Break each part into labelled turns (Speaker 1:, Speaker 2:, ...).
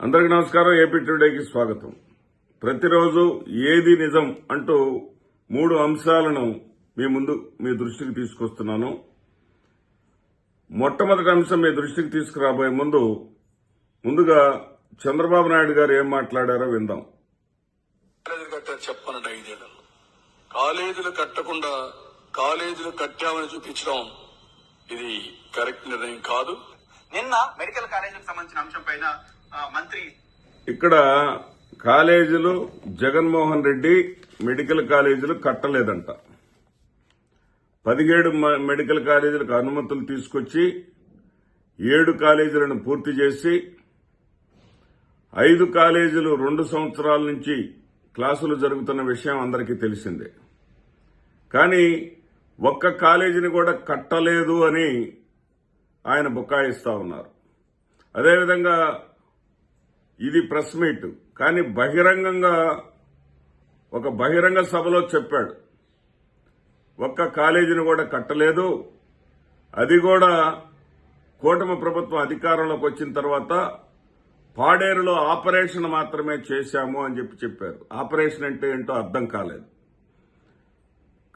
Speaker 1: అందరికి నమస్కారం. ఏపీ టుడేకి స్వాగతం. ప్రతిరోజు ఏది నిజం అంటూ మూడు అంశాలను మీ ముందు మీ దృష్టికి తీసుకొస్తున్నాను. మొట్టమొదటి అంశం మీ దృష్టికి తీసుకురాబోయే ముందు ముందుగా చంద్రబాబు నాయుడు గారు ఏం మాట్లాడారో విందాం.
Speaker 2: కాలేజీలు కట్టారు చెప్పనండి ఐదేళ్ళలో కాలేజీలు కట్టకుండా కాలేజీలు కట్టామని చూపించడం ఇది కరెక్ట్ నిర్ణయం కాదు.
Speaker 3: నిన్న మెడికల్ కాలేజీకి సంబంధించిన అంశం పైన మంత్రి.
Speaker 1: ఇక్కడ కాలేజీలు జగన్మోహన్ రెడ్డి మెడికల్ కాలేజీలు కట్టలేదంట. పదిహేడు మ- మెడికల్ కాలేజీలకు అనుమతులు తీసుకొచ్చి ఏడు కాలేజీలను పూర్తి చేసి ఐదు కాలేజీలు రెండు సంవత్సరాల నుంచి క్లాసులు జరుగుతున్న విషయం అందరికీ తెలిసిందే. కానీ ఒక్క కాలేజీని కూడా కట్టలేదు అని ఆయన బుకాయిస్తా ఉన్నారు. అదేవిధంగా ఇది ప్రెస్ మీట్. కానీ బహిరంగంగా ఒక బహిరంగ సభలో చెప్పాడు. ఒక్క కాలేజీని కూడా కట్టలేదు. అది కూడా కూటమి ప్రభుత్వం అధికారంలోకి వచ్చిన తర్వాత పాడేరులో ఆపరేషన్ మాత్రమే చేశాము అని చెప్పి చెప్పారు. ఆపరేషన్ అంటే ఏంటో అర్థం కాలేదు.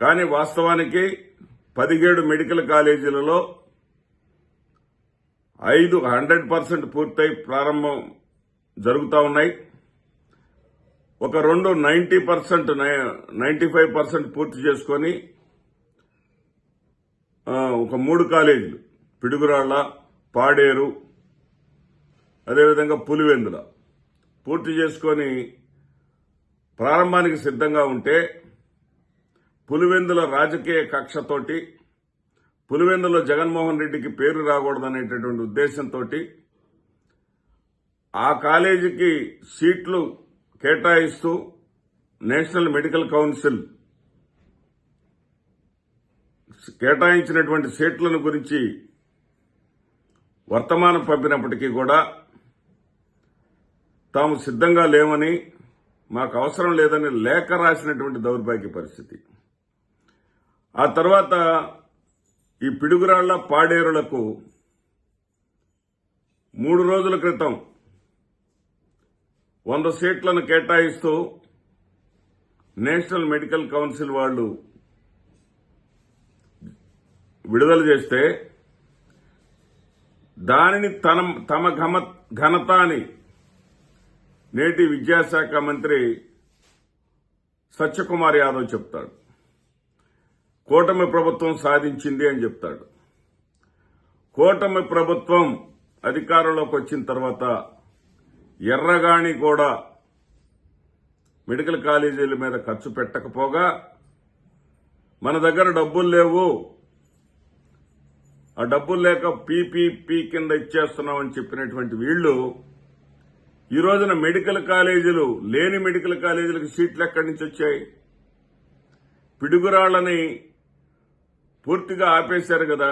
Speaker 1: కానీ వాస్తవానికి పదిహేడు మెడికల్ కాలేజీలలో ఐదు హండ్రెడ్ పర్సెంట్ పూర్తయి ప్రారంభం జరుగుతూ ఉన్నాయి. ఒక రెండు ninety percent ninety five percent పూర్తి చేసుకొని ఒక మూడు కాలేజీలు. పిడుగురాళ్ళ పాడేరు అదేవిధంగా పులివెందుల. పూర్తి చేసుకొని ప్రారంభానికి సిద్ధంగా ఉంటే పులివెందుల రాజకీయ కక్షతోటి పులివెందులో జగన్మోహన్ రెడ్డికి పేరు రాకూడదనేటటువంటి ఉద్దేశంతో ఆ కాలేజీకి సీట్లు కేటాయిస్తూ నేషనల్ మెడికల్ కౌన్సిల్ కేటాయించినటువంటి సీట్లను గురించి వర్తమానం పంపినప్పటికీ కూడా తాము సిద్ధంగా లేమని మాకు అవసరం లేదని లేఖ రాసినటువంటి దౌర్భాగ్య పరిస్థితి. ఆ తర్వాత ఈ పిడుగురాళ్ళ పాడేరులకు మూడు రోజుల క్రితం వంద సీట్లను కేటాయిస్తూ నేషనల్ మెడికల్ కౌన్సిల్ వాళ్ళు విడుదల చేస్తే దానిని తన తమ ఘమ ఘనత అని నేటి విద్యాశాఖ మంత్రి సత్యకుమార్ యాదవ్ చెప్తాడు. కూటమి ప్రభుత్వం సాధించింది అని చెప్తాడు. కూటమి ప్రభుత్వం అధికారంలోకి వచ్చిన తర్వాత ఎర్రగాణి కూడా మెడికల్ కాలేజీల మీద ఖర్చు పెట్టకపోగా మన దగ్గర డబ్బులు లేవు. ఆ డబ్బులు లేక పీపీపీ కింద ఇచ్చేస్తున్నామని చెప్పినటువంటి వీళ్ళు ఈ రోజున మెడికల్ కాలేజీలు లేని మెడికల్ కాలేజీలకు సీట్లు ఎక్కడి నుంచి వచ్చాయి? పిడుగురాళ్ళని పూర్తిగా ఆపేశారు కదా.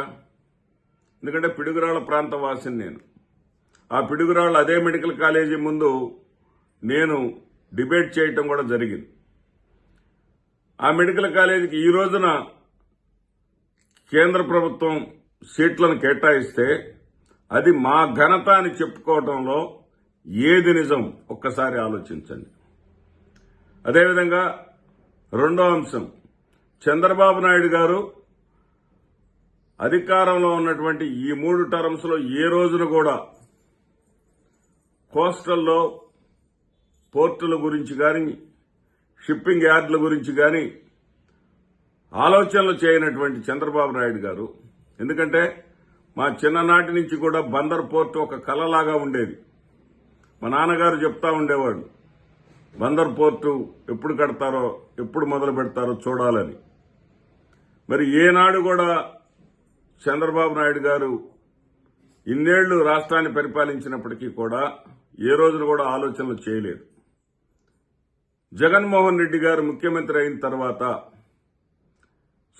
Speaker 1: ఎందుకంటే పిడుగురాళ్ళ ప్రాంత వాసిని నేను. ఆ పిడుగురాళ్ళు అదే మెడికల్ కాలేజీ ముందు నేను డిబేట్ చేయటం కూడా జరిగింది. ఆ మెడికల్ కాలేజీకి ఈ రోజున కేంద్ర ప్రభుత్వం సీట్లను కేటాయిస్తే అది మా ఘనత అని చెప్పుకోవడంలో ఏది నిజం ఒక్కసారి ఆలోచించండి. అదేవిధంగా రెండో అంశం చంద్రబాబు నాయుడు గారు అధికారంలో ఉన్నటువంటి ఈ మూడు టర్మ్స్లో ఏ రోజున కూడా కోస్టల్లో పోర్టుల గురించి కానీ షిప్పింగ్ యార్డుల గురించి కానీ ఆలోచనలు చేయనటువంటి చంద్రబాబు నాయుడు గారు. ఎందుకంటే మా చిన్ననాటి నుంచి కూడా బందర్ పోర్టు ఒక కలలాగా ఉండేది. మా నాన్నగారు చెప్తా ఉండేవాడు బందర్ పోర్టు ఎప్పుడు కడతారో ఎప్పుడు మొదలు పెడతారో చూడాలని. మరి ఏనాడు కూడా చంద్రబాబు నాయుడు గారు ఇన్నేళ్ళు రాష్ట్రాన్ని పరిపాలించినప్పటికీ కూడా ఏ రోజున కూడా ఆలోచనలు చేయలేదు. జగన్మోహన్ రెడ్డి గారు ముఖ్యమంత్రి అయిన తర్వాత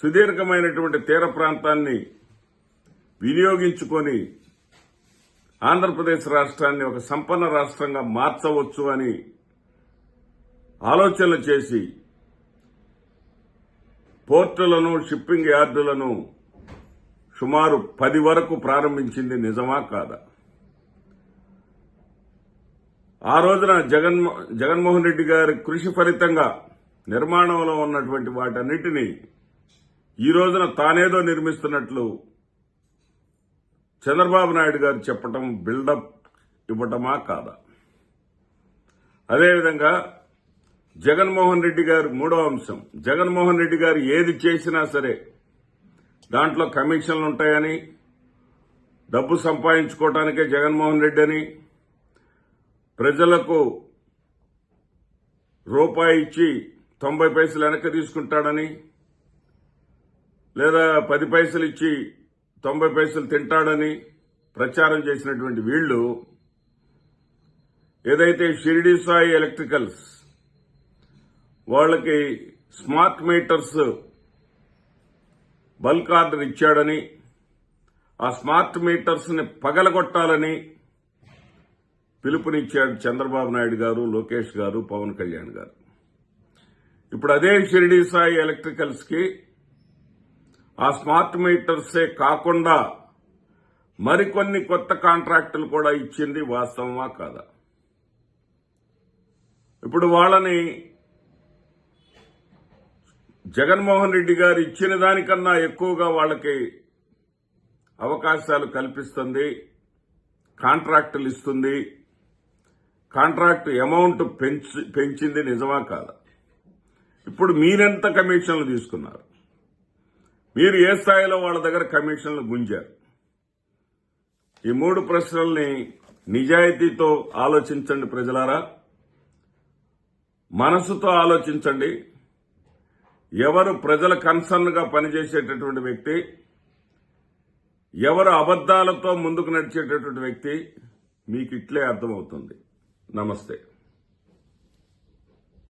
Speaker 1: సుదీర్ఘమైనటువంటి తీర ప్రాంతాన్ని వినియోగించుకొని ఆంధ్రప్రదేశ్ రాష్ట్రాన్ని ఒక సంపన్న రాష్ట్రంగా మార్చవచ్చు అని ఆలోచనలు చేసి పోర్టులను షిప్పింగ్ యార్డులను సుమారు పది వరకు ప్రారంభించింది నిజమా కాదా? ఆ రోజున జగన్ జగన్మోహన్ రెడ్డి గారి కృషి ఫలితంగా నిర్మాణంలో ఉన్నటువంటి వాటన్నిటినీ ఈ రోజున తానేదో నిర్మిస్తున్నట్లు చంద్రబాబు నాయుడు గారు చెప్పటం బిల్డప్ ఇవ్వటమా కాదా? అదేవిధంగా జగన్మోహన్ రెడ్డి గారు మూడో అంశం. జగన్మోహన్ రెడ్డి గారు ఏది చేసినా సరే దాంట్లో కమిషన్లు ఉంటాయని డబ్బు సంపాదించుకోవటానికే జగన్మోహన్ రెడ్డి అని ప్రజలకు రూపాయి ఇచ్చి తొంభై పైసలు వెనక్కి తీసుకుంటాడని లేదా పది పైసలు ఇచ్చి తొంభై పైసలు తింటాడని ప్రచారం చేసినటువంటి వీళ్ళు ఏదైతే షిరిడి సాయి ఎలక్ట్రికల్స్ వాళ్ళకి స్మార్ట్ మీటర్స్ బల్క్ ఆర్డర్ ఇచ్చాడని ఆ స్మార్ట్ మీటర్స్ని పగలగొట్టాలని పిలుపునిచ్చాడు చంద్రబాబు నాయుడు గారు లోకేష్ గారు పవన్ కళ్యాణ్ గారు. ఇప్పుడు అదే షిరిడి సాయి ఎలక్ట్రికల్స్కి ఆ స్మార్ట్ మీటర్సే కాకుండా మరికొన్ని కొత్త కాంట్రాక్టులు కూడా ఇచ్చింది వాస్తవమా కాదా? ఇప్పుడు వాళ్ళని జగన్మోహన్ రెడ్డి గారు ఇచ్చిన దానికన్నా ఎక్కువగా వాళ్ళకి అవకాశాలు కల్పిస్తుంది కాంట్రాక్టులు ఇస్తుంది కాంట్రాక్ట్ అమౌంట్ పెంచి పెంచింది నిజమా కాదా? ఇప్పుడు మీరెంత కమిషన్లు తీసుకున్నారు? మీరు ఏ స్థాయిలో వాళ్ళ దగ్గర కమిషన్లు గుంజారు? ఈ మూడు ప్రశ్నల్ని నిజాయితీతో ఆలోచించండి ప్రజలారా. మనసుతో ఆలోచించండి. ఎవరు ప్రజల కన్సర్న్గా పనిచేసేటటువంటి వ్యక్తి? ఎవరు అబద్దాలతో ముందుకు నడిచేటటువంటి వ్యక్తి? మీకు ఇట్లే అర్థమవుతుంది. నమస్తే.